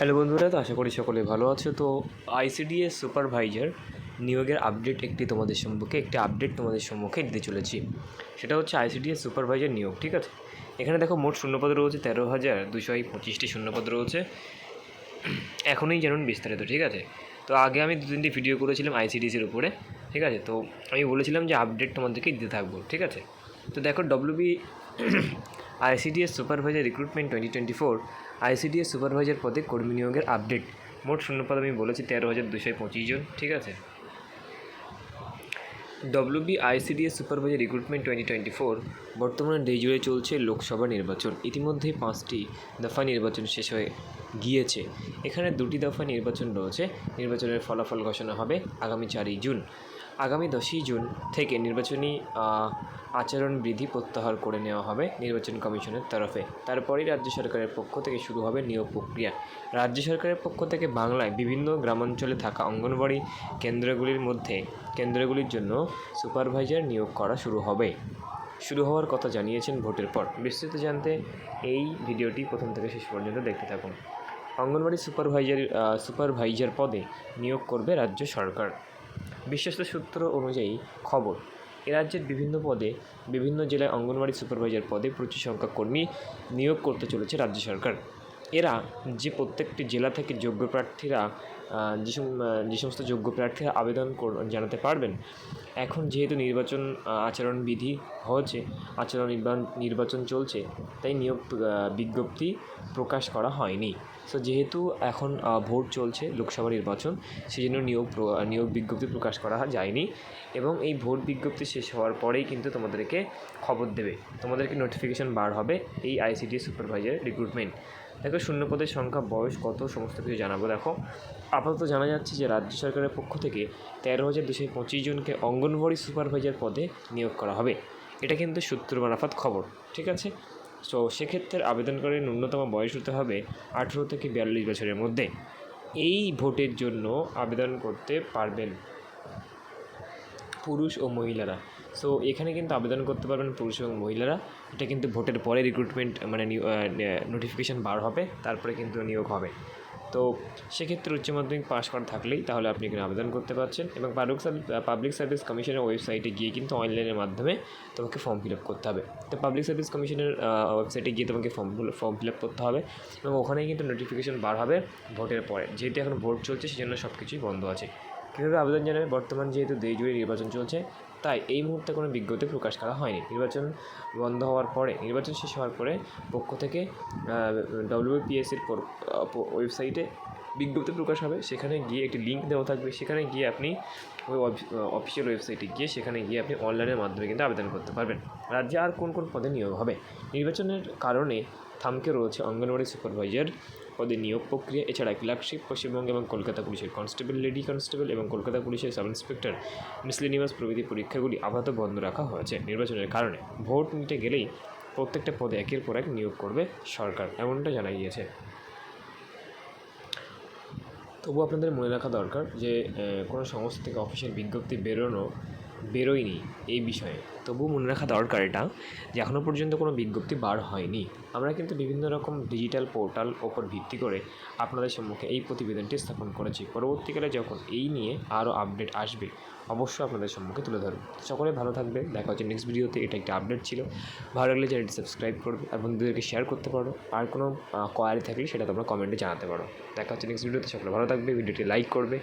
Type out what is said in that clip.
Hello বন্ধুরা, তো আশা করি সকলে ভালো আছো। তো আইসিডিএস সুপারভাইজার নিয়োগের আপডেট একটি তোমাদের সম্মুখে, একটি আপডেট তোমাদের সম্মুখে দিতে চলেছি। সেটা হচ্ছে আইসিডিএস সুপারভাইজার নিয়োগ, ঠিক আছে? এখানে দেখো মোট শূন্যপদ রয়েছে তেরো হাজার দুশো পঁচিশটি শূন্যপদ রয়েছে। এখনই জানুন বিস্তারিত, ঠিক আছে? তো আগে আমি দু তিনটি ভিডিও করেছিলাম আইসিডিএসের উপরে, ঠিক আছে? তো আমি বলেছিলাম যে আপডেট তোমাদেরকে দিতে থাকব, ঠিক আছে? তো দেখো WB ICDS supervisor recruitment twenty twenty four ICDS supervisor পদে কর্মী নিয়োগের আপডেট। মোট শূন্যপদ আমি বলেছি, তেরো হাজার দুশো পঁচিশ জন, ঠিক আছে? WB ICDS supervisor recruitment twenty twenty four বর্তমানে দেশ জুড়ে চলছে লোকসভা নির্বাচন। ইতিমধ্যেই পাঁচটি দফা নির্বাচন শেষ হয়ে গিয়েছে। এখানে দুটি দফা নির্বাচন রয়েছে। নির্বাচনের ফলাফল ঘোষণা হবে আগামী চারই জুন। আগামী দশই জুন থেকে নির্বাচনী আচরণ আচরণবিধি প্রত্যাহার করে নেওয়া হবে নির্বাচন কমিশনের তরফে। তারপরেই রাজ্য সরকারের পক্ষ থেকে শুরু হবে নিয়োগ প্রক্রিয়া। রাজ্য সরকারের পক্ষ থেকে বাংলায় বিভিন্ন গ্রামাঞ্চলে থাকা অঙ্গনবাড়ি কেন্দ্রগুলির মধ্যে, কেন্দ্রগুলির জন্য সুপারভাইজার নিয়োগ করা শুরু হবে। শুরু হওয়ার কথা জানিয়েছেন ভোটের পর। বিস্তৃত জানতে এই ভিডিওটি প্রথম থেকে শেষ পর্যন্ত দেখতে থাকুন। অঙ্গনবাড়ি সুপারভাইজার সুপারভাইজার পদে নিয়োগ করবে রাজ্য সরকার। বিশ্বস্ত সূত্র অনুযায়ী খবর, এ রাজ্যের বিভিন্ন পদে বিভিন্ন জেলায় অঙ্গনওয়াড়ি সুপারভাইজার পদে প্রচুর সংখ্যক কর্মী নিয়োগ করতে চলেছে রাজ্য সরকার। এরা যে প্রত্যেকটি জেলা থেকে যোগ্য প্রার্থীরা যে যে সমস্ত যোগ্য প্রার্থীরা আবেদন জানাতে পারবেন। এখন যেহেতু নির্বাচন আচরণবিধি হয়েছে, আচরণ নির্বাচন চলছে, তাই নিয়োগ বিজ্ঞপ্তি প্রকাশ করা হয়নি। সো যেহেতু এখন ভোট চলছে লোকসভা নির্বাচন সেই জন্য নিয়োগ নিয়োগ বিজ্ঞপ্তি প্রকাশ করা যায়নি এবং এই ভোট বিজ্ঞপ্তি শেষ হওয়ার পরেই কিন্তু তোমাদেরকে খবর দেবে। তোমাদেরকে নোটিফিকেশন বার হবে এই আইসিডি সুপারভাইজার রিক্রুটমেন্ট দেখো শূন্য পদের সংখ্যা, বয়স কত, সমস্ত কিছু জানাব। দেখো, আপাতত জানা যাচ্ছে যে রাজ্য সরকারের পক্ষ থেকে তেরো হাজার দুশো পঁচিশ জনকে অঙ্গনওয়াড়ি সুপারভাইজার পদে নিয়োগ করা হবে। এটা কিন্তু সূত্র মারাফাত খবর, ঠিক আছে? সো সেক্ষেত্রে আবেদনকারীর ন্যূনতম বয়স হতে হবে আঠেরো থেকে বিয়াল্লিশ বছরের মধ্যে। এই ভোটের জন্য আবেদন করতে পারবেন পুরুষ ও মহিলারা। সো এখানে কিন্তু আবেদন করতে পারবেন পুরুষ এবং মহিলারা। এটা কিন্তু ভোটের পরে রিক্রুটমেন্ট মানে নোটিফিকেশান বার হবে, তারপরে কিন্তু নিয়োগ হবে। তো, সেক্ষেত্রে উচ্চ মাধ্যমিক পাস করা থাকলেই তাহলে আপনি এখানে আবেদন করতে পারছেন এবং পাবলিক সার্ভিস পাবলিক সার্ভিস কমিশনের ওয়েবসাইটে গিয়ে কিন্তু অনলাইনের মাধ্যমে তোমাকে ফর্ম ফিল আপ করতে হবে। তো পাবলিক সার্ভিস কমিশনের ওয়েবসাইটে গিয়ে তোমাকে ফর্ম ফর্ম ফিল আপ করতে হবে এবং ওখানেই কিন্তু নোটিফিকেশান বার হবে ভোটের পরে। যেহেতু এখন ভোট চলছে, সেজন্য সব কিছুই বন্ধ আছে। কীভাবে আবেদন জানাবে? বর্তমান যেহেতু দেশ জুড়ে নির্বাচন চলছে তাই এই মুহূর্তে কোনো বিজ্ঞপ্তি প্রকাশ করা হয়নি। নির্বাচন বন্ধ হওয়ার পরে, নির্বাচন শেষ হওয়ার পরে পক্ষ থেকে ডব্লিউপিএসির ওয়েবসাইটে বিজ্ঞপ্তি প্রকাশ হবে, সেখানে গিয়ে একটি লিঙ্ক দেওয়া থাকবে। সেখানে গিয়ে আপনি ওই অফিসিয়াল ওয়েবসাইটে গিয়ে সেখানে গিয়ে আপনি অনলাইনের মাধ্যমে কিন্তু আবেদন করতে পারবেন। রাজ্যে আর কোন কোন পদে নিয়োগ হবে? নির্বাচনের কারণে থামকে রয়েছে অঙ্গনওয়াড়ি সুপারভাইজার পদে নিয়োগ প্রক্রিয়া। এছাড়া ক্লার্কশিপ পশ্চিমবঙ্গ এবং কলকাতা পুলিশের কনস্টেবল লেডি কনস্টেবল এবং কলকাতা পুলিশের সাব ইন্সপেক্টর মিসলেনিয়াস প্রভৃতি পরীক্ষাগুলি আপাতত বন্ধ রাখা হয়েছে নির্বাচনের কারণে। ভোট নিতে গেলেই প্রত্যেকটা পদে একের পর এক নিয়োগ করবে সরকার, এমনটা জানা গিয়েছে। তবু আপনাদের মনে রাখা দরকার যে কোনো সংস্থা থেকে অফিসিয়াল বিজ্ঞপ্তি বেরোনো, বেরোয়নি এই বিষয়ে। তবু মনে রাখা দরকার এটা, যে এখনও পর্যন্ত কোনো বিজ্ঞপ্তি বার হয়নি। আমরা কিন্তু বিভিন্ন রকম ডিজিটাল পোর্টাল ওপর ভিত্তি করে আপনাদের সম্মুখে এই প্রতিবেদনটি স্থাপন করেছি। পরবর্তীকালে যখন এই নিয়ে আরও আপডেট আসবে অবশ্যই আপনাদের সম্মুখে তুলে ধরবো। সকলে ভালো থাকবে। দেখা হচ্ছে নেক্সট ভিডিওতে এটা একটা আপডেট ছিল। ভালো লাগলে চ্যানেলটি সাবস্ক্রাইব করবে আর বন্ধুদেরকে শেয়ার করতে পারো। আর কোনো কোয়ারি থাকলে সেটা তোমরা কমেন্টে জানাতে পারো। দেখা হচ্ছে নেক্সট ভিডিওতে সকলে ভালো থাকবে। ভিডিওটি লাইক করবে।